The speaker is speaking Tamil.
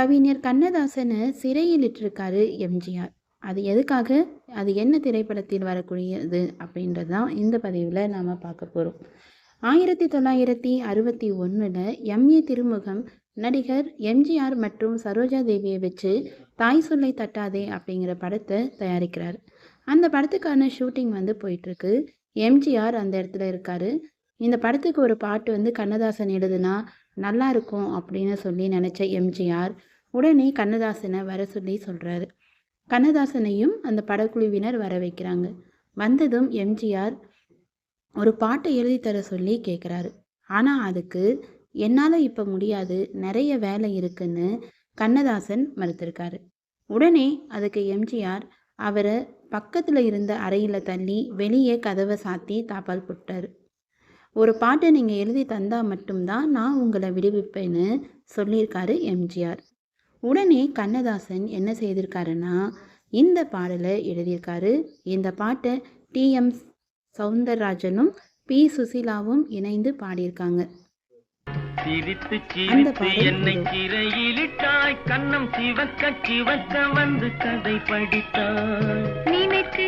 கவிஞர் கண்ணதாசனை சிறையில் இட்டிருக்காரு எம்ஜிஆர். அது எதுக்காக? அது என்ன திரைப்படத்தில் வரக்கூடியது அப்படின்றது தான் இந்த பதிவில் நாம் பார்க்க போகிறோம் ஆயிரத்தி தொள்ளாயிரத்தி அறுபத்தி ஒன்றில் எம்ஏ திருமுகம் நடிகர் எம்ஜிஆர் மற்றும் சரோஜா தேவியை வச்சு தாய் சொல்லை தட்டாதே அப்படிங்கிற படத்தை தயாரிக்கிறார். அந்த படத்துக்கான ஷூட்டிங் வந்து போயிட்டுருக்கு. எம்ஜிஆர் அந்த இடத்துல இருக்கார். இந்த படத்துக்கு ஒரு பாட்டு வந்து கண்ணதாசன் எழுதுனா நல்லா இருக்கும் அப்படின்னு சொல்லி நினச்ச எம்ஜிஆர் உடனே கண்ணதாசனை வர சொல்லி சொல்கிறாரு கண்ணதாசனையும் அந்த படக்குழுவினர் வர வைக்கிறாங்க. வந்ததும் எம்ஜிஆர் ஒரு பாட்டை எழுதி தர சொல்லி கேட்குறாரு ஆனால் அதுக்கு என்னால் இப்போ முடியாது நிறைய வேலை இருக்குன்னு கண்ணதாசன் மறுத்திருக்காரு. உடனே அதுக்கு எம்ஜிஆர் அவரை பக்கத்தில் இருந்த அறையில் தள்ளி வெளியே கதவை சாத்தி தாப்பால் போட்டார். ஒரு பாட்டை நீங்கள் எழுதி தந்தால் மட்டும்தான் நான் உங்களை விடுவிப்பேன்னு சொல்லியிருக்காரு எம்ஜிஆர். உடனே கண்ணதாசன் என்ன செய்திருக்காருன்னா இந்த பாடலை எழுதியிருக்காரு. இந்த பாட்டை டிஎம் சவுந்தரராஜனும் பி. சுசீலாவும் இணைந்து பாடியிருக்காங்க. சிரித்து அந்த சிரித்து என்னை. சிறையிலிட்டாய் கண்ணம் சிவக்க சிவக்க வந்து கதை படித்தாய். நினைத்து